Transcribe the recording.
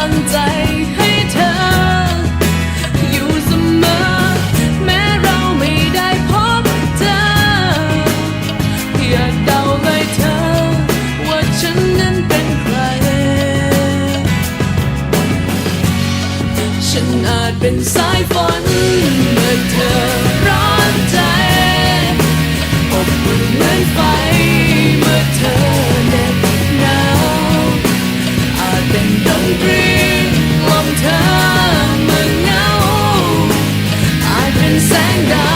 ลังใจให้เธอ อยู่เสมอ แม้เราไม่ได้พบเธอ อย่าเดาเลยเธอ ว่าฉันนั้นเป็นใคร ฉันอาจเป็นสายฝนเมื่อเธอร้อนใจอบอุ่นเหมือนไฟ sang down.